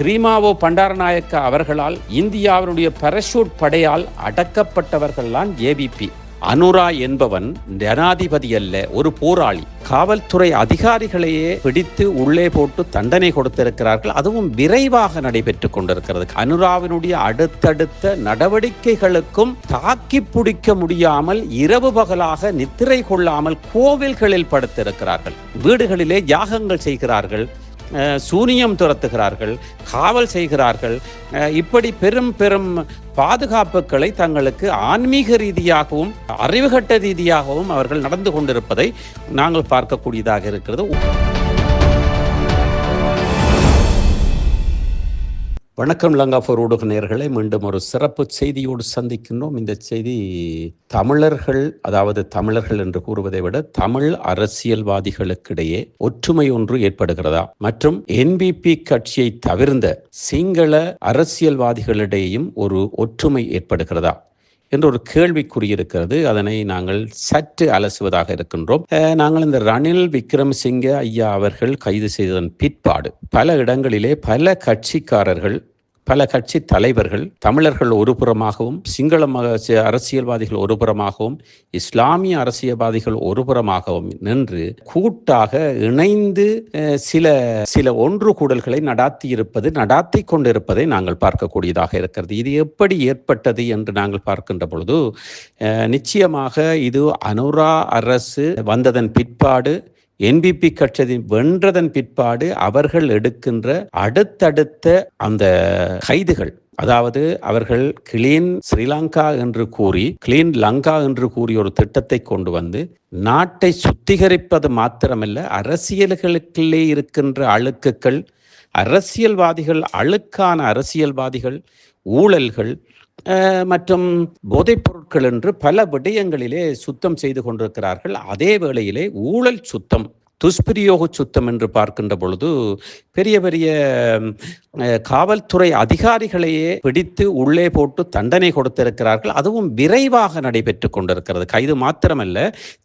ஸ்ரீமாவோ பண்டாரநாயக்க அவர்களால் இந்தியாவினுடைய பரஷூட் படையால் அடக்கப்பட்டவர்கள்தான் ஏபிபி அனுரா என்பவன் ஜனாதிபதி அல்ல ஒரு போராளி. காவல்துறை அதிகாரிகளையே பிடித்து உள்ளே போட்டு தண்டனை கொடுத்திருக்கிறார்கள். அதுவும் விரைவாக நடைபெற்றுக் கொண்டிருக்கிறது. அனுராவினுடைய அடுத்தடுத்த நடவடிக்கைகளுக்கும் தாக்கி பிடிக்க முடியாமல் இரவு பகலாக நித்திரை கொள்ளாமல் கோவில்களில் படுத்திருக்கிறார்கள். வீடுகளிலே யாகங்கள் செய்கிறார்கள். சூனியம் துரத்துகிறார்கள் காவல் செய்கிறார்கள். இப்படி பெரும் பெரும் பாதுகாப்புகளை தங்களுக்கு ஆன்மீக ரீதியாகவும் அறிவுகட்ட ரீதியாகவும் அவர்கள் நடந்து கொண்டிருப்பதை நாங்கள் பார்க்கக்கூடியதாக இருக்கிறது. வணக்கம் லங்காபூர் ஊடக நேர்களை மீண்டும் ஒரு சிறப்பு செய்தியோடு சந்திக்கின்றோம். இந்த செய்தி தமிழர்கள் அதாவது தமிழர்கள் என்று கூறுவதை விட தமிழ் அரசியல்வாதிகளுக்கிடையே ஒற்றுமை ஒன்று ஏற்படுகிறதா? மற்றும் என்பிபி கட்சியை தவிர்ந்த சிங்கள அரசியல்வாதிகளிடையேயும் ஒரு ஒற்றுமை ஏற்படுகிறதா? என்ற ஒரு கேள்விக்குறி இருக்கிறது அதனை நாங்கள் சற்று அலசுவதாக இருக்கின்றோம். நாங்கள் இந்த ரணில் விக்ரமசிங்க ஐயா அவர்கள் கைது செய்ததன் பிற்பாடு பல இடங்களிலே பல கட்சிக்காரர்கள் பல கட்சி தலைவர்கள் தமிழர்கள் ஒருபுறமாகவும் சிங்கள அரசியல்வாதிகள் ஒருபுறமாகவும் இஸ்லாமிய அரசியல்வாதிகள் ஒருபுறமாகவும் நின்று கூட்டாக இணைந்து சில சில ஒன்று கூடல்களை நடாத்தி இருப்பது நடாத்தி கொண்டிருப்பதை நாங்கள் பார்க்கக்கூடியதாக இருக்கிறது. இது எப்படி ஏற்பட்டது என்று நாங்கள் பார்க்கின்ற பொழுது நிச்சயமாக இது அனுரா அரசு வந்ததன் பிற்பாடு என்பிபி கட்சி வென்றதன் பிற்பாடு அவர்கள் எடுக்கின்ற அடுத்தடுத்த அந்த கைதுகள். அதாவது அவர்கள் கிளீன் ஸ்ரீலங்கா என்று கூறி கிளீன் லங்கா என்று கூறி ஒரு திட்டத்தை கொண்டு வந்து நாட்டை சுத்திகரிப்பது மாத்திரமல்ல அரசியல்களுக்குள்ளே இருக்கின்ற அழுக்குகள் அரசியல்வாதிகள் அழுக்கான அரசியல்வாதிகள் ஊழல்கள் மற்றும் போதைப் பொருட்கள் என்று பல விடயங்களிலே சுத்தம் செய்து கொண்டிருக்கிறார்கள். அதே வேளையிலே ஊழல் சுத்தம் துஷ்பிரயோக சுத்தம் என்று பார்க்கின்ற பொழுது பெரிய பெரிய காவல்துறை அதிகாரிகளையே பிடித்து உள்ளே போட்டு தண்டனை கொடுத்திருக்கிறார்கள். அதுவும் விரைவாக நடைபெற்று கொண்டிருக்கிறது. கைது மாத்திரமல்ல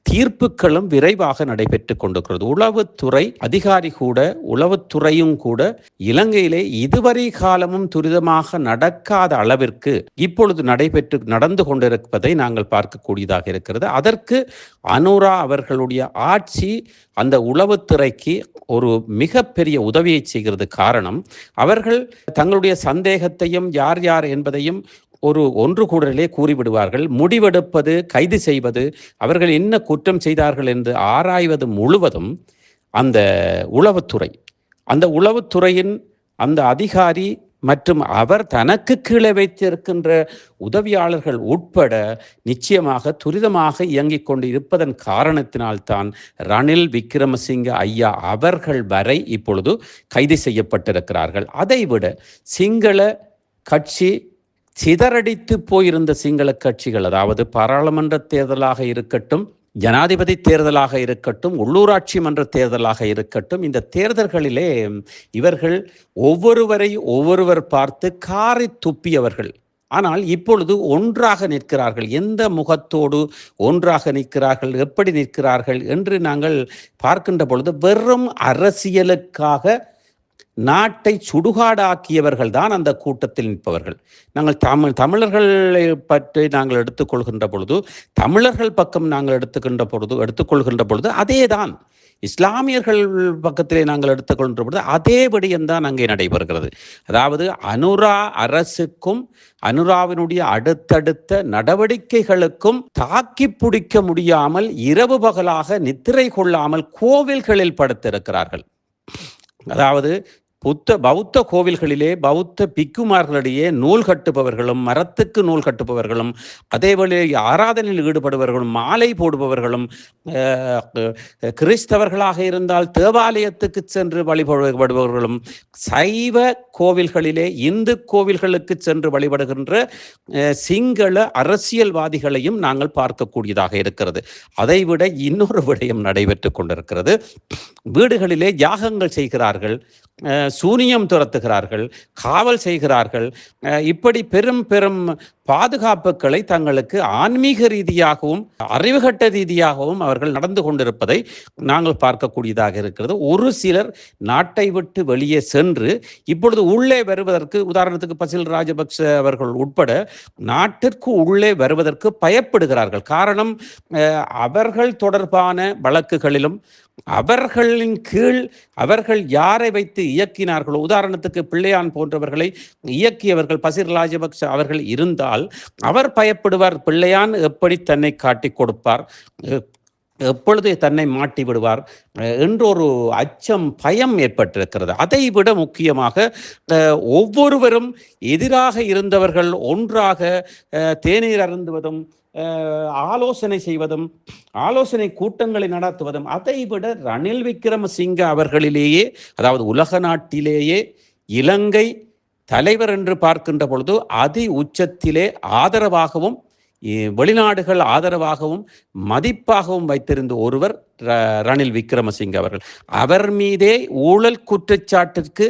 தீர்ப்புகளும் விரைவாக நடைபெற்று கொண்டிருக்கிறது. உளவுத்துறை அதிகாரி கூட உளவுத்துறையும் கூட இலங்கையிலே இதுவரை காலமும் துரிதமாக நடக்காத அளவிற்கு இப்பொழுது நடைபெற்று நடந்து கொண்டிருப்பதை நாங்கள் பார்க்கக்கூடியதாக இருக்கிறது. அதற்கு அனுரா அவர்களுடைய ஆட்சி அந்த உளவுத்துறைக்கு ஒரு மிகப்பெரிய உதவியை செய்கிறது காரணம் அவர்கள் தங்களுடைய சந்தேகத்தையும் யார் யார் என்பதையும் ஒரு ஒன்று கூடலே கூறிவிடுவார்கள். முடிவெடுப்பது கைது செய்வது அவர்கள் என்ன குற்றம் செய்தார்கள் என்று ஆராய்வது முழுவதும் அந்த உளவுத்துறை. அந்த உளவுத்துறையின் அந்த அதிகாரி மற்றும் அவர் தனக்கு கீழே வைத்திருக்கின்ற உதவியாளர்கள் உட்பட நிச்சயமாக துரிதமாக இயங்கிக் கொண்டு இருப்பதன் காரணத்தினால்தான் ரணில் விக்ரமசிங்க ஐயா அவர்கள் வரை இப்பொழுது கைது செய்யப்பட்டிருக்கிறார்கள். அதைவிட சிங்கள கட்சி சிதறடித்து போயிருந்த சிங்கள கட்சிகள் அதாவது பாராளுமன்ற தேர்தலாக இருக்கட்டும் ஜனாதிபதி தேர்தலாக இருக்கட்டும் உள்ளூராட்சி மன்ற தேர்தலாக இருக்கட்டும் இந்த தேர்தல்களிலே இவர்கள் ஒவ்வொருவரை ஒவ்வொருவர் பார்த்து காரை துப்பியவர்கள். ஆனால் இப்பொழுது ஒன்றாக நிற்கிறார்கள். எந்த முகத்தோடு ஒன்றாக நிற்கிறார்கள்? எப்படி நிற்கிறார்கள்? என்று நாங்கள் பார்க்கின்ற பொழுது வெறும் அரசியலுக்காக நாட்டை சுடுகாடாக்கியவர்கள் தான் அந்த கூட்டத்தில் நிற்பவர்கள். நாங்கள் தமிழ் தமிழர்களை பற்றி நாங்கள் எடுத்துக்கொள்கின்ற பொழுது தமிழர்கள் பக்கம் நாங்கள் எடுத்துக்கின்ற பொழுது எடுத்துக்கொள்கின்ற பொழுது அதே தான். இஸ்லாமியர்கள் பக்கத்திலே நாங்கள் எடுத்துக்கொள்கின்ற பொழுது அதே விடயம்தான் அங்கே நடைபெறுகிறது. அதாவது அனுரா அரசுக்கும் அனுராவினுடைய அடுத்தடுத்த நடவடிக்கைகளுக்கும் தாக்கி பிடிக்க முடியாமல் இரவு பகலாக நித்திரை கொள்ளாமல் கோவில்களில் படுத்திருக்கிறார்கள். அதாவது புத்த பௌத்த கோவில்களிலே பௌத்த பிக்குமார்களிடையே நூல் கட்டுபவர்களும் மரத்துக்கு நூல் கட்டுபவர்களும் அதேவேளை ஆராதனையில் ஈடுபடுபவர்களும் மாலை போடுபவர்களும் கிறிஸ்தவர்களாக இருந்தால் தேவாலயத்துக்கு சென்று வழிபடுபவர்களும் சைவ கோவில்களிலே இந்து கோவில்களுக்கு சென்று வழிபடுகின்ற சிங்கள அரசியல்வாதிகளையும் நாங்கள் பார்க்கக்கூடியதாக இருக்கிறது. அதைவிட இன்னொரு விடயம் நடைபெற்று கொண்டிருக்கிறது. வீடுகளிலே யாகங்கள் செய்கிறார்கள். சூனியம் துரத்துகிறார்கள் காவல் செய்கிறார்கள். இப்படி பெரும் பெரும் பாதுகாப்புகளை தங்களுக்கு ஆன்மீக ரீதியாகவும் அறிவுகட்ட ரீதியாகவும் அவர்கள் நடந்து கொண்டிருப்பதை நாங்கள் பார்க்கக்கூடியதாக இருக்கிறது. ஒரு சிலர் நாட்டை விட்டு வெளியே சென்று இப்பொழுது உள்ளே வருவதற்கு உதாரணத்துக்கு பசில் ராஜபக்ச அவர்கள் உட்பட நாட்டிற்கு உள்ளே வருவதற்கு பயப்படுகிறார்கள். காரணம் அவர்கள் தொடர்பான வழக்குகளிலும் அவர்களின் கீழ் அவர்கள் யாரை வைத்து இயக்கினார்களோ உதாரணத்துக்கு பிள்ளையான் போன்றவர்களை இயக்கியவர்கள் பசிர் ராஜபக்ச அவர்கள் இருந்தால் அவர் பயப்படுவார் பிள்ளையான் எப்படி தன்னை காட்டிக் கொடுப்பார்? எப்பொழுது தன்னை மாட்டி விடுவார்? என்றொரு அச்சம் பயம் ஏற்பட்டிருக்கிறது. அதை விட முக்கியமாக ஒவ்வொருவரும் எதிராக இருந்தவர்கள் ஒன்றாக தேநீர் அருந்துவதும் ஆலோசனை செய்வதும் ஆலோசனை கூட்டங்களை நடத்துவதும் அதை விட ரணில் விக்ரமசிங்க அவர்களிலேயே அதாவது உலக நாட்டிலேயே இலங்கை தலைவர் என்று பார்க்கின்ற பொழுது அதி உச்சத்திலே ஆதரவாகவும் வெளிநாடுகள் ஆதரவாகவும் மதிப்பாகவும் வைத்திருந்த ஒருவர் ர- ரணில் விக்ரமசிங்க அவர்கள். அவர் மீதே ஊழல் குற்றச்சாட்டிற்கு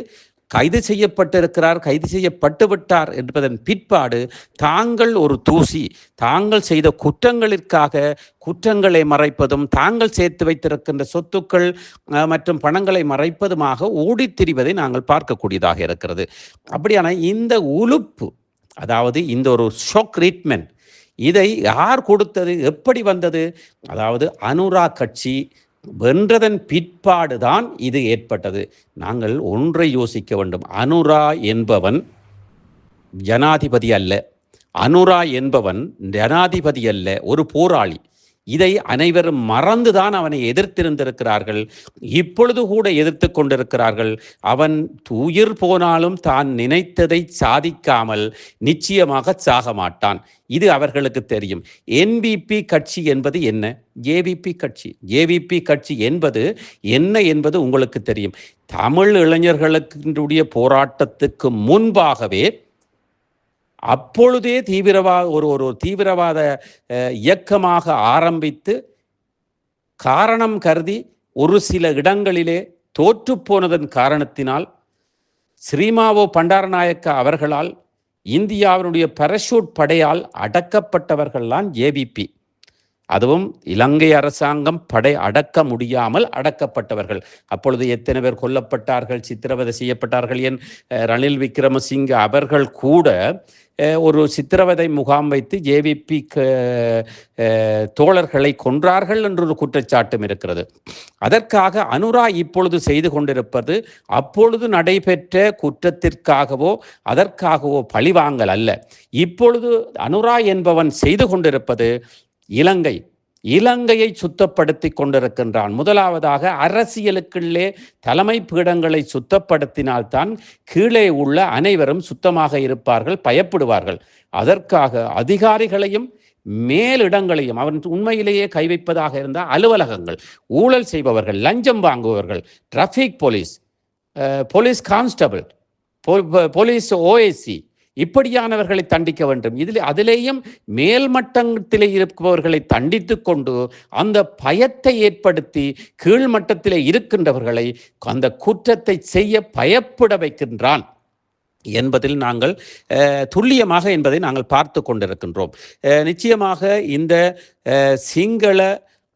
கைது செய்யப்பட்டிருக்கிறார் கைது செய்யப்பட்டு விட்டார் என்பதன் பிற்பாடு தாங்கள் ஒரு தூசி தாங்கள் செய்த குற்றங்களிற்காக குற்றங்களை மறைப்பதும் தாங்கள் சேர்த்து வைத்திருக்கின்ற சொத்துக்கள் மற்றும் பணங்களை மறைப்பதுமாக ஓடித் திரிவதை நாங்கள் பார்க்கக்கூடியதாக இருக்கிறது. அப்படியான இந்த உலுப்பு அதாவது இந்த ஒரு ஷோக் ட்ரீட்மெண்ட் இதை யார் கொடுத்தது? எப்படி வந்தது? அதாவது அனுரா கட்சி வென்றதன் பிற்பாடுதான் இது ஏற்பட்டது. நாங்கள் ஒன்றை யோசிக்க வேண்டும். அனுரா என்பவன் ஜனாதிபதி அல்ல. அனுரா என்பவன் ஜனாதிபதி அல்ல. ஒரு போராளி. இதை அனைவரும் மறந்துதான் அவனை எதிர்த்திருந்திருக்கிறார்கள். இப்பொழுது கூட எதிர்த்து கொண்டிருக்கிறார்கள். அவன் உயிர் போனாலும் தான் நினைத்ததை சாதிக்காமல் நிச்சயமாக சாக மாட்டான். இது அவர்களுக்கு தெரியும். என்பிபி கட்சி என்பது என்ன? ஏவிபி கட்சி. ஏவிபி கட்சி என்பது என்ன என்பது உங்களுக்கு தெரியும். தமிழ் இளைஞர்களுடைய போராட்டத்துக்கு முன்பாகவே அப்பொழுதே தீவிரவாத ஒரு ஒரு தீவிரவாத இயக்கமாக ஆரம்பித்து காரணம் கருதி ஒரு சில இடங்களிலே தோற்றுப்போனதன் காரணத்தினால் ஸ்ரீமாவோ பண்டாரநாயக்க அவர்களால் இந்தியாவினுடைய பரஷூட் படையால் அடக்கப்பட்டவர்கள்தான் ஏவிபி அதுவும் இலங்கை அரசாங்கம் படை அடக்க முடியாமல் அடக்கப்பட்டவர்கள். அப்பொழுது எத்தனை பேர் கொல்லப்பட்டார்கள் சித்திரவதை செய்யப்பட்டார்கள் என் அஹ், ரணில் விக்ரமசிங்க அவர்கள் கூட ஒரு சித்திரவதை முகாம் வைத்து ஜேவிபி தோழர்களை கொன்றார்கள் என்று ஒரு குற்றச்சாட்டும் இருக்கிறது. அதற்காக அனுரா இப்பொழுது செய்து கொண்டிருப்பது அப்பொழுது நடைபெற்ற குற்றத்திற்காகவோ அதற்காகவோ பழிவாங்கல் அல்ல. இப்பொழுது அனுரா என்பவன் செய்து கொண்டிருப்பது இலங்கை. இலங்கையை சுத்தப்படுத்தி கொண்டிருக்கின்றான். முதலாவதாக அரசியலுக்குள்ளே தலைமை பீடங்களை சுத்தப்படுத்தினால்தான் கீழே உள்ள அனைவரும் சுத்தமாக இருப்பார்கள் பயப்படுவார்கள். அதற்காக அதிகாரிகளையும் மேலிடங்களையும் அவன் உண்மையிலேயே கை வைப்பதாக இருந்தால் அலுவலகங்கள் ஊழல் செய்பவர்கள் லஞ்சம் வாங்குபவர்கள் traffic police police constable police OAC இப்படியானவர்களை தண்டிக்க வேண்டும். இதில் அதிலேயும் மேல்மட்டத்திலே இருப்பவர்களை தண்டித்து கொண்டு அந்த பயத்தை ஏற்படுத்தி கீழ்மட்டத்திலே இருக்கின்றவர்களை அந்த குற்றத்தை செய்ய பயப்பட வைக்கின்றான் என்பதில் நாங்கள் துல்லியமாக என்பதை நாங்கள் பார்த்து கொண்டிருக்கின்றோம். நிச்சயமாக இந்த சிங்கள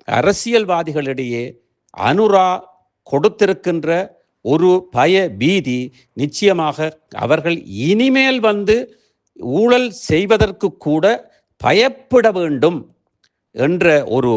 அரசியல்வாதிகளிடையே அனுரா கொடுத்திருக்கின்ற ஒரு பய பீதி நிச்சயமாக அவர்கள் இனிமேல் வந்து ஊழல் செய்வதற்கு கூட பயப்பட வேண்டும் என்ற ஒரு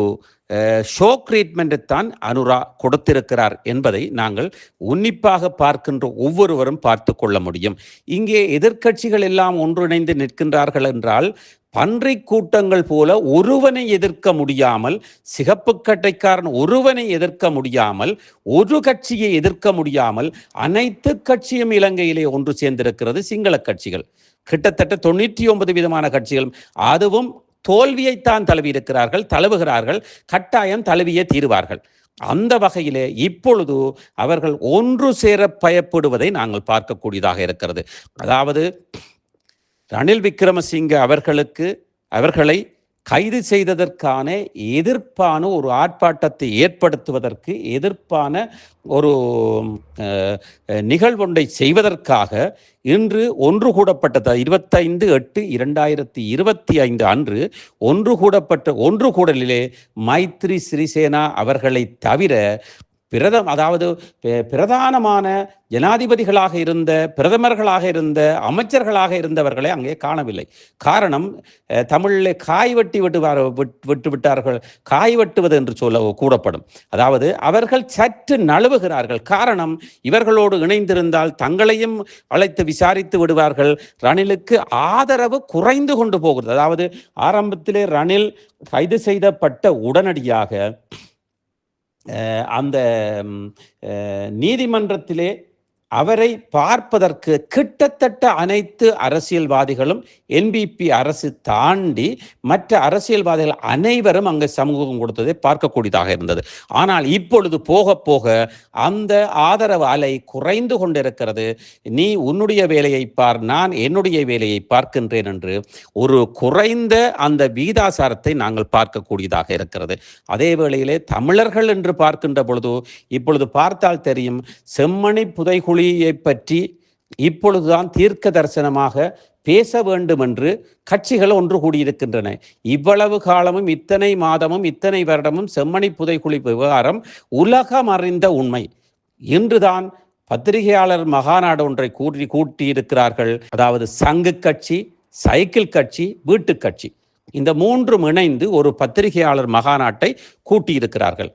ஷோக் ட்ரீட்மெண்ட்டை தான் அனுரா கொடுத்திருக்கிறார் என்பதை நாங்கள் உன்னிப்பாக பார்க்கின்ற ஒவ்வொருவரும் பார்த்து கொள்ள முடியும். இங்கே எதிர்க்கட்சிகள் எல்லாம் ஒன்றிணைந்து நிற்கின்றார்கள் என்றால் பன்றி கூட்டங்கள் போல ஒருவனை எதிர்க்க முடியாமல் சிகப்பு கட்டைக்காரன் ஒருவனை எதிர்க்க முடியாமல் ஒரு கட்சியை எதிர்க்க முடியாமல் அனைத்து கட்சியும் இலங்கையிலே ஒன்று சேர்ந்திருக்கிறது சிங்கள கட்சிகள். கிட்டத்தட்ட தொண்ணூற்றி ஒன்பது விதமான கட்சிகள் அதுவும் தோல்வியைத்தான் தழுவியிருக்கிறார்கள் தழுவுகிறார்கள் கட்டாயம் தழுவியே தீருவார்கள் அந்த வகையிலே இப்பொழுது அவர்கள் ஒன்று சேர பயப்படுவதை நாங்கள் பார்க்கக்கூடியதாக இருக்கிறது. இருக்கிறது. அதாவது ரணில் விக்ரமசிங்க அவர்களுக்கு அவர்களை கைது செய்ததற்கான எதிர்ப்பான ஒரு ஆர்ப்பாட்டத்தை ஏற்படுத்துவதற்கு எதிர்ப்பான ஒரு நிகழ்வொன்றை செய்வதற்காக இன்று ஒன்று கூடப்பட்டது இருபத்தைந்து எட்டு இரண்டாயிரத்தி இருபத்தி ஐந்து அன்று ஒன்று கூடப்பட்ட ஒன்று கூடலிலே மைத்ரி சிறிசேனா அவர்களை தவிர பிரதம் அதாவது பிரதானமான ஜனாதிபதிகளாக இருந்த பிரதமர்களாக இருந்த அமைச்சர்களாக இருந்தவர்களை அங்கே காணவில்லை. காரணம் தமிழில் காய் வெட்டி விட்டுவார் விட்- விட்டு விட்டார்கள். காய் வெட்டுவது என்று சொல்ல கூறப்படும். அதாவது அவர்கள் சற்று நழுவுகிறார்கள். காரணம் இவர்களோடு இணைந்திருந்தால் தங்களையும் அழைத்து விசாரித்து விடுவார்கள். ரணிலுக்கு ஆதரவு குறைந்து கொண்டு போகிறது. அதாவது ஆரம்பத்திலே ரணில் கைது செய்யப்பட்ட உடனடியாக அந்த நீதிமன்றத்திலே அவரை பார்ப்பதற்கு கிட்டத்தட்ட அனைத்து அரசியல்வாதிகளும் என்பிபி அரசு தாண்டி மற்ற அரசியல்வாதிகள் அனைவரும் அங்கு சமூகம் கொடுத்ததை பார்க்கக்கூடியதாக இருந்தது. ஆனால் இப்பொழுது போக போக அந்த ஆதரவு அலை குறைந்து கொண்டிருக்கிறது. நீ உன்னுடைய வேலையை பார் நான் என்னுடைய வேலையை பார்க்கின்றேன் என்று ஒரு குறைந்த அந்த வீதாசாரத்தை நாங்கள் பார்க்கக்கூடியதாக இருக்கிறது. அதே வேளையிலே தமிழர்கள் என்று பார்க்கின்ற பொழுது இப்பொழுது பார்த்தால் தெரியும் செம்மணி மொழியை பற்றி இப்பொழுதுதான் தீர்க்க தரிசனமாக பேச வேண்டும் என்று கட்சிகள் ஒன்று கூடியிருக்கின்றன. இவ்வளவு காலமும் இத்தனை மாதமும் இத்தனை வருடமும் செம்மணி புதைக்குழி விவகாரம் உலகம் அறிந்த உண்மை. இன்றுதான் பத்திரிகையாளர் மகாநாடு ஒன்றை கூட்டி கூட்டியிருக்கிறார்கள். அதாவது சங்கு கட்சி சைக்கிள் கட்சி வீட்டு கட்சி. இந்த மூன்றும் இணைந்து ஒரு பத்திரிகையாளர் மகாநாட்டை கூட்டியிருக்கிறார்கள்.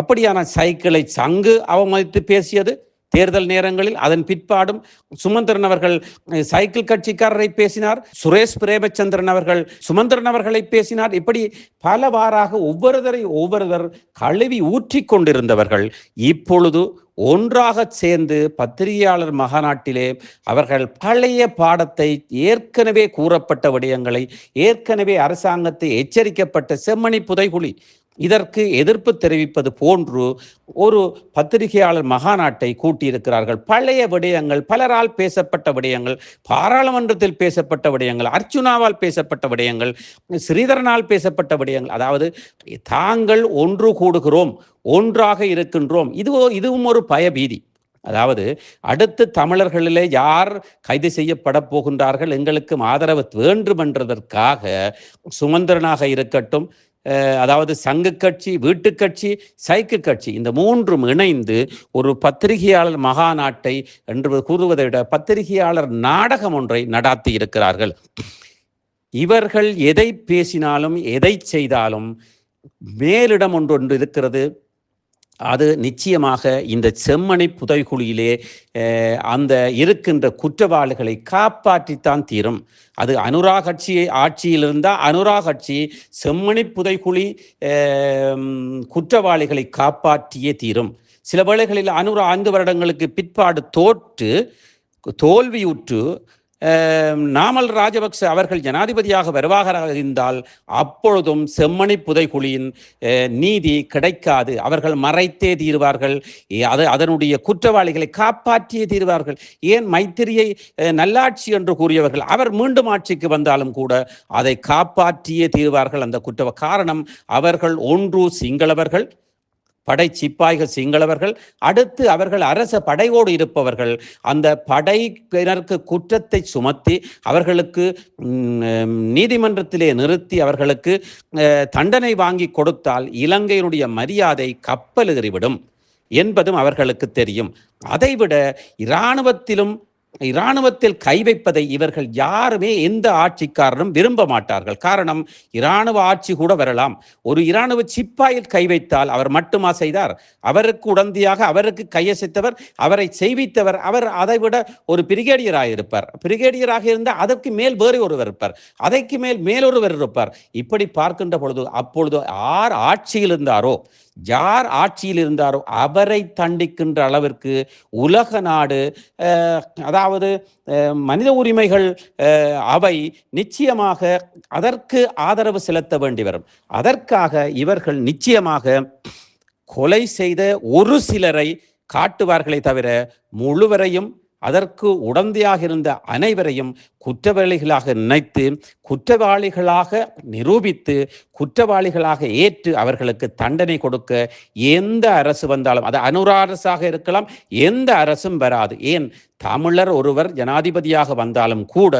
அப்படியான சைக்கிளை சங்கு அவமதித்து பேசியது? தேர்தல் நேரங்களில் அதன் பிற்பாடும் சுமந்திரன் அவர்கள் சைக்கிள் கட்சிக்காரரை பேசினார் சுரேஷ் பிரேமச்சந்திரன் அவர்கள் சுமந்திரன் அவர்களை பேசினார். இப்படி பலவாறாக ஒவ்வொருவரை ஒவ்வொருவர் கழுவி ஊற்றிக் கொண்டிருந்தவர்கள் இப்பொழுது ஒன்றாக சேர்ந்து பத்திரிகையாளர் மகாநாட்டிலே அவர்கள் பழைய பாடத்தை ஏற்கனவே கூறப்பட்ட விடயங்களை ஏற்கனவே அரசாங்கத்தை எச்சரிக்கப்பட்ட செம்மணி புதைகுழி இதற்கு எதிர்ப்பு தெரிவிப்பது போன்று ஒரு பத்திரிகையாளர் மகாநாட்டை கூட்டியிருக்கிறார்கள். பழைய விடயங்கள் பலரால் பேசப்பட்ட விடயங்கள் பாராளுமன்றத்தில் பேசப்பட்ட விடயங்கள் அர்ச்சுனாவால் பேசப்பட்ட விடயங்கள் ஸ்ரீதரனால் பேசப்பட்ட விடயங்கள். அதாவது தாங்கள் ஒன்று கூடுகிறோம் ஒன்றாக இருக்கின்றோம். இதுவோ இதுவும் ஒரு பயபீதி அதாவது அடுத்து தமிழர்களிலே யார் கைது செய்யப்பட போகின்றார்கள் எங்களுக்கும் ஆதரவு வேண்டும் என்றதற்காக சுமந்திரனாக இருக்கட்டும் அதாவது சங்க கட்சி வீட்டு கட்சி சைக்கிள் கட்சி இந்த மூன்றும் இணைந்து ஒரு பத்திரிகையாளர் மகாநாட்டை என்று கூறுவதை விட பத்திரிகையாளர் நாடகம் ஒன்றை நடாத்தி இருக்கிறார்கள். இவர்கள் எதை பேசினாலும் எதை செய்தாலும் மேலிடம் ஒன்று ஒன்று இருக்கிறது. அது நிச்சயமாக இந்த செம்மணி புதைகுழியிலே அந்த இருக்கின்ற குற்றவாளிகளை காப்பாற்றித்தான் தீரும். அது அனுரா கட்சி ஆட்சியில் இருந்தால் அனுரா கட்சி செம்மணி புதைகுழி அஹ், குற்றவாளிகளை காப்பாற்றியே தீரும். சில வேளைகளில் அனுரா ஐந்து வருடங்களுக்கு பிற்பாடு தோற்று தோல்வியுற்று நாமல் ராஜபக்ச அவர்கள் ஜனாதிபதியாக வருவாகராக இருந்தால் அப்பொழுதும் செம்மணி புதைகுழியின் நீதி கிடைக்காது. அவர்கள் மறைத்தே தீருவார்கள். அது அதனுடைய குற்றவாளிகளை காப்பாற்றியே தீருவார்கள். ஏன் மைத்திரியை அஹ், நல்லாட்சி என்று கூறியவர்கள் அவர் மீண்டும் ஆட்சிக்கு வந்தாலும் கூட அதை காப்பாற்றியே தீருவார்கள். அந்த குற்ற காரணம் அவர்கள் ஒன்று சிங்களவர்கள். படை சிப்பாய்கள் சிங்களவர்கள் அடுத்து அவர்கள் அரச படையோடு இருப்பவர்கள். அந்த படையினருக்கு குற்றத்தை சுமத்தி அவர்களுக்கு நீதிமன்றத்திலே நிறுத்தி அவர்களுக்கு தண்டனை வாங்கி கொடுத்தால் இலங்கையினுடைய மரியாதை கப்பலுகறிவிடும் என்பதும் அவர்களுக்கு தெரியும். அதைவிட இராணுவத்திலும் இராணுவத்தில் கை வைப்பதை இவர்கள் யாருமே எந்த ஆட்சிக்காரரும் விரும்ப மாட்டார்கள். காரணம் இராணுவ ஆட்சி கூட வரலாம். ஒரு இராணுவ சிப்பாயில் கை வைத்தால் அவர் மட்டுமா செய்தார்? அவருக்கு உடந்தையாக அவருக்கு கையசைத்தவர் அவரை செய்வித்தவர் அவர் அதைவிட ஒரு பிரிகேடியராக இருப்பார் பிரிகேடியராக இருந்தால் அதற்கு மேல் வேறு ஒருவர் இருப்பார். அதைக்கு மேல் மேலொருவர் இருப்பார். இப்படி பார்க்கின்ற பொழுது அப்பொழுது யார் ஆட்சியில் இருந்தாரோ யார் ஆட்சியில் இருந்தாரோ அவரை தண்டிக்கின்ற அளவிற்கு உலக நாடு அதாவது மனித உரிமைகள் அவை நிச்சயமாக அதற்கு ஆதரவு செலுத்த வேண்டி வரும். அதற்காக இவர்கள் நிச்சயமாக கொலை செய்த ஒரு சிலரை காட்டுவார்களே தவிர முழுவரையும் அதற்கு உடந்தையாக இருந்த அனைவரையும் குற்றவாளிகளாக நினைத்து குற்றவாளிகளாக நிரூபித்து குற்றவாளிகளாக ஏற்று அவர்களுக்கு தண்டனை கொடுக்க எந்த அரசு வந்தாலும் அது அனுர அரசாக இருக்கலாம் எந்த அரசும் வராது. ஏன்? தமிழர் ஒருவர் ஜனாதிபதியாக வந்தாலும் கூட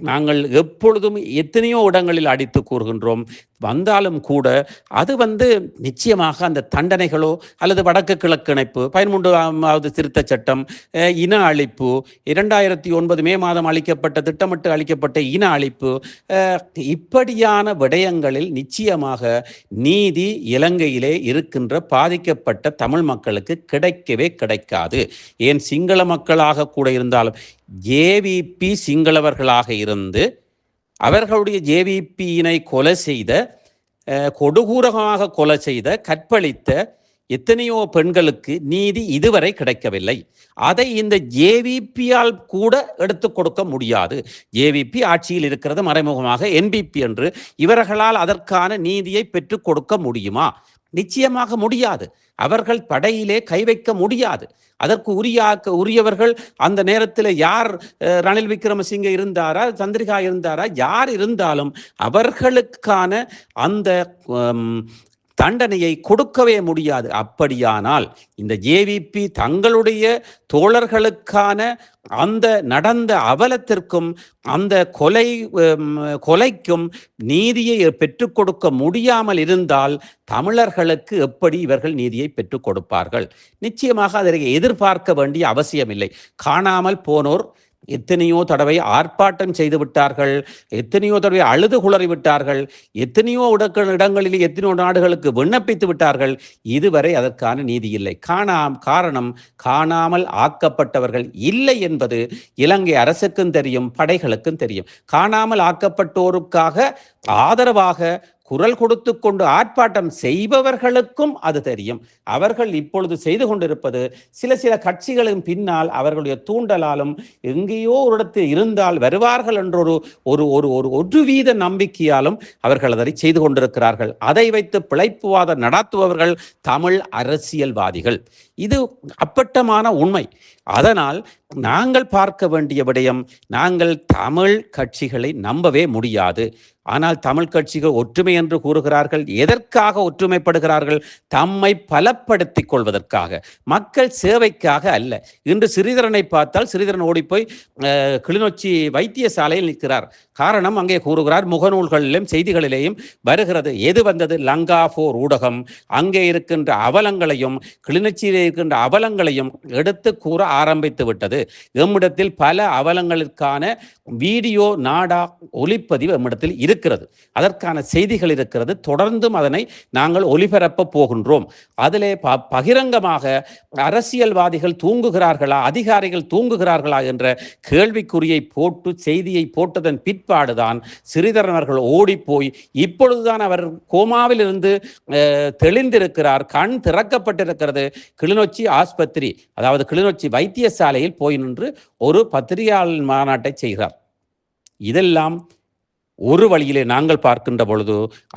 நாங்கள் எப்பொழுதும் எத்தனையோ இடங்களில் அடித்து கூறுகின்றோம். வந்தாலும் கூட அது வந்து நிச்சயமாக அந்த தண்டனைகளோ அல்லது வடக்கு கிழக்கு இணைப்பு பதிமூன்றாவது திருத்த சட்டம் இன அழிப்பு இரண்டாயிரத்தி ஒன்பது மே மாதம் அளிக்கப்பட்ட திட்டமிட்டு அளிக்கப்பட்ட இன அழிப்பு இப்படியான விடயங்களில் நிச்சயமாக நீதி இலங்கையிலே இருக்கின்ற பாதிக்கப்பட்ட தமிழ் மக்களுக்கு கிடைக்கவே கிடைக்காது. ஏன் சிங்கள மக்களாக கூட இருந்தாலும் ஜேவிபி சிங்களவர்களாக இருந்து அவர்களுடைய ஜேவிபியினை கொலை செய்த அஹ், கொடூரமாக கொலை செய்த கற்பழித்த எத்தனையோ பெண்களுக்கு நீதி இதுவரை கிடைக்கவில்லை. அதை இந்த ஜேவிபியால் கூட எடுத்து கொடுக்க முடியாது. ஜேவிபி ஆட்சியில் இருக்கிறது மறைமுகமாக என்பிபி என்று. இவர்களால் அதற்கான நீதியை பெற்றுக் கொடுக்க முடியுமா? நிச்சயமாக முடியாது. அவர்கள் படையிலே கை வைக்க முடியாது. அதற்கு உரியாக்க உரியவர்கள் அந்த நேரத்தில் யார் ரணில் விக்ரமசிங்க இருந்தாரா சந்திரிகா இருந்தாரா யார் இருந்தாலும் அவர்களுக்கான அந்த தண்டனையை கொடுக்கவே முடியாது. அப்படியானால் இந்த ஜேவிபி தங்களுடைய தோழர்களுக்கான அந்த நடந்த அவலத்திற்கும் அந்த கொலை கொலைக்கும் நீதியை பெற்றுக் கொடுக்க முடியாமல் இருந்தால் தமிழர்களுக்கு எப்படி இவர்கள் நீதியை பெற்றுக் கொடுப்பார்கள்? நிச்சயமாக அதற்கு எதிர்பார்க்க வேண்டிய அவசியமில்லை. காணாமல் போனோர் எத்தனையோ தடவை ஆர்ப்பாட்டம் செய்து விட்டார்கள் எத்தனையோ தடவை அழுது குளறி விட்டார்கள் எத்தனையோ உடக்க இடங்களில் எத்தனையோ நாடுகளுக்கு விண்ணப்பித்து விட்டார்கள். இதுவரை அதற்கான நீதி இல்லை. காணாம் காரணம் காணாமல் ஆக்கப்பட்டவர்கள் இல்லை என்பது இலங்கை அரசுக்கும் தெரியும் படைகளுக்கும் தெரியும். காணாமல் ஆக்கப்பட்டோருக்காக ஆதரவாக குரல் கொடுத்து கொண்டு ஆர்ப்பாட்டம் செய்பவர்களுக்கும் அது தெரியும். அவர்கள் இப்பொழுது செய்து கொண்டிருப்பது சில சில கட்சிகளின் பின்னால் அவர்களுடைய தூண்டலாலும் எங்கேயோ ஒரு இடத்தில் இருந்தால் வருவார்கள் என்றொரு ஒரு ஒரு ஒரு ஒரு வீத நம்பிக்கையாலும் அவர்கள் அதை செய்து கொண்டிருக்கிறார்கள். அதை வைத்து பிழைப்புவாத நடத்துபவர்கள் தமிழ் அரசியல்வாதிகள். இது அப்பட்டமான உண்மை. அதனால் நாங்கள் பார்க்க வேண்டிய விடயம் நாங்கள் தமிழ் கட்சிகளை நம்பவே முடியாது. ஆனால் தமிழ் கட்சிகள் ஒற்றுமை என்று கூறுகிறார்கள் எதற்காக ஒற்றுமைப்படுகிறார்கள் தம்மை பலப்படுத்திக் கொள்வதற்காக. மக்கள் சேவைக்காக அல்ல. இன்று சிறிதரனை பார்த்தால் சிறிதரன் ஓடிப்போய் கிளிநொச்சி வைத்தியசாலையில் நிற்கிறார். காரணம் அங்கே கூறுகிறார் முகநூல்களிலும் செய்திகளிலேயும் வருகிறது. எது வந்தது? லங்கா போர் ஊடகம். அங்கே இருக்கின்ற அவலங்களையும் கிளிநொச்சியில் இருக்கின்ற அவலங்களையும் எடுத்து கூற ஆரம்பித்து விட்டது. எம்மிடத்தில் பல அவலங்களுக்கான வீடியோ நாடா ஒளிப்பதிவு எம்மிடத்தில் இருக்கிறது. அதற்கான செய்திகள் இருக்கிறது. தொடர்ந்தும் அதனை நாங்கள் ஒளிபரப்ப போகின்றோம். அதிலே ப பகிரங்கமாக அரசியல்வாதிகள் தூங்குகிறார்களா? அதிகாரிகள் தூங்குகிறார்களா? என்ற கேள்விக்குறியை போட்டு செய்தியை போட்டதன் வெளிப்பாடுதான். சிறிதரன் அவர்கள் ஓடிப்போய் இப்பொழுதுதான் அவர் கோமாவில் இருந்து அஹ், தெளிந்திருக்கிறார். கண் திறக்கப்பட்டிருக்கிறது. கிளிநொச்சி ஆஸ்பத்திரி அதாவது கிளிநொச்சி வைத்தியசாலையில் போய் நின்று ஒரு பத்திரிகையாளர் மாநாட்டை செய்கிறார். இதெல்லாம் ஒரு வழியிலே நாங்கள் பார்க்கின்ற பொழுது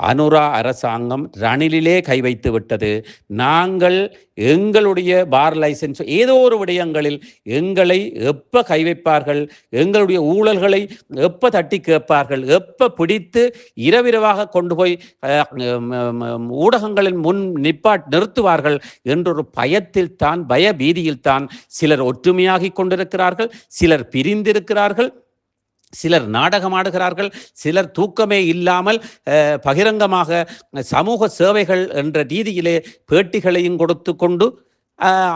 அனுரா அரசாங்கம் ரணிலிலே கை வைத்து விட்டது. நாங்கள் எங்களுடைய பார் லைசன்ஸ் ஏதோ ஒரு விடயங்களில் எங்களை எப்ப கை வைப்பார்கள் எங்களுடைய ஊழல்களை எப்ப தட்டி கேட்பார்கள் எப்ப பிடித்து இரவிரவாக கொண்டு போய் ஊடகங்களின் முன் நிப்பாட் நிறுத்துவார்கள் என்றொரு பயத்தில் தான் பய பீதியில் தான் சிலர் ஒற்றுமையாகிக் கொண்டிருக்கிறார்கள் சிலர் பிரிந்திருக்கிறார்கள். சிலர் நாடகமாடுகிறார்கள் சிலர் தூக்கமே இல்லாமல் பகிரங்கமாக சமூக சேவைகள் என்ற ரீதியிலே பேட்டிகளையும் கொடுத்து கொண்டு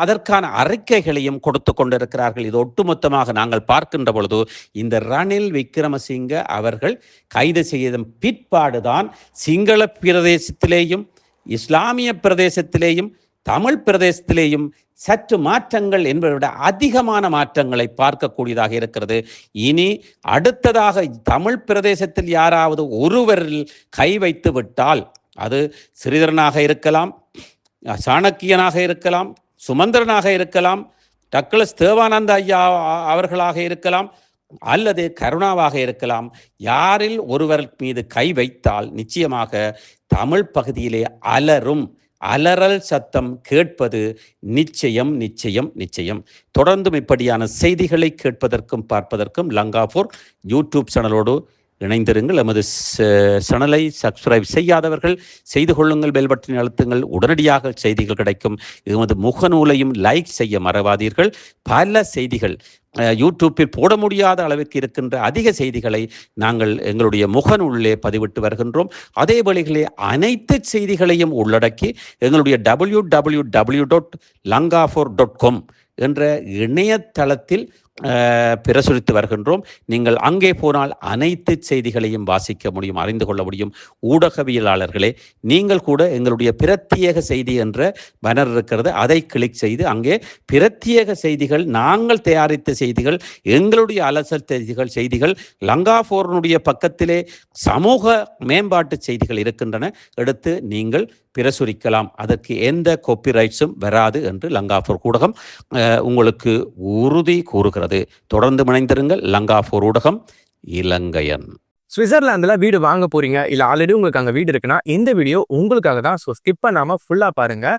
அதற்கான அறிக்கைகளையும் கொடுத்து கொண்டிருக்கிறார்கள். இது ஒட்டுமொத்தமாக நாங்கள் பார்க்கின்ற பொழுது இந்த ரணில் விக்ரமசிங்க அவர்கள் கைது செய்ததன் பிற்பாடுதான் சிங்கள பிரதேசத்திலேயும் இஸ்லாமிய பிரதேசத்திலேயும் தமிழ் பிரதேசத்திலேயும் சற்று மாற்றங்கள் என்பதை விட அதிகமான மாற்றங்களை பார்க்கக்கூடியதாக இருக்கிறது. இனி அடுத்ததாக தமிழ் பிரதேசத்தில் யாராவது ஒருவரில் கை வைத்து விட்டால் அது சிறிதரனாக இருக்கலாம் சாணக்கியனாக இருக்கலாம் சுமந்திரனாக இருக்கலாம் டக்ளஸ் தேவானந்த ஐயா அவர்களாக இருக்கலாம் அல்லது கருணாவாக இருக்கலாம். யாரில் ஒருவர் மீது கை வைத்தால் நிச்சயமாக தமிழ் பகுதியிலே அலரும். அலறல் சத்தம் கேட்பது நிச்சயம் நிச்சயம் நிச்சயம். தொடர்ந்தும் இப்படியான செய்திகளை கேட்பதற்கும் பார்ப்பதற்கும் லங்காபூர் யூடியூப் சேனலோடு இணைந்திருங்கள். எமது சேனலை சப்ஸ்கிரைப் செய்யாதவர்கள் செய்து கொள்ளுங்கள். பெல் பட்டனை அழுத்துங்கள். உடனடியாக செய்திகள் கிடைக்கும். எமது முகநூலையும் லைக் செய்ய மறவாதீர்கள். பல செய்திகள் யூடியூப்பில் போட முடியாத அளவிற்கு இருக்கின்ற அதிக செய்திகளை நாங்கள் எங்களுடைய முகநூலிலே பதிவிட்டு வருகின்றோம். அதே வழிகளே அனைத்து செய்திகளையும் உள்ளடக்கி எங்களுடைய W W W dot Lankafour dot com என்ற இணையதளத்தில் பிரசுரித்து வருகின்றோம். நீங்கள் அங்கே போனால் அனைத்து செய்திகளையும் வாசிக்க முடியும் அறிந்து கொள்ள முடியும். ஊடகவியலாளர்களே நீங்கள் கூட எங்களுடைய பிரத்யேக செய்தி என்ற பேனர் இருக்கிறது அதை கிளிக் செய்து அங்கே பிரத்யேக செய்திகள் நாங்கள் தயாரித்த செய்திகள் எங்களுடைய அலசல் செய்திகள் செய்திகள் லங்கா ஃபோரனுடைய பக்கத்திலே சமூக மேம்பாட்டு செய்திகள் இருக்கின்றன. எடுத்து நீங்கள் பிரசுரிக்கலாம். அதற்கு எந்த காப்பிரைட்ஸும் வராது என்று லங்காஃபோர் ஊடகம் உங்களுக்கு உறுதி கூறுகிறது. தொடர்ந்து இணைந்திருங்கள் லங்காஃபோர் ஊடகம் இலங்கையன். சுவிட்சர்லாந்தில் வீடு வாங்க போறீங்க இல்லை ஆல்ரெடி உங்களுக்கு அங்கே வீடு இருக்குன்னா இந்த வீடியோ உங்களுக்காக தான். ஸோ ஸ்கிப் பண்ணாமல் ஃபுல்லாக பாருங்கள்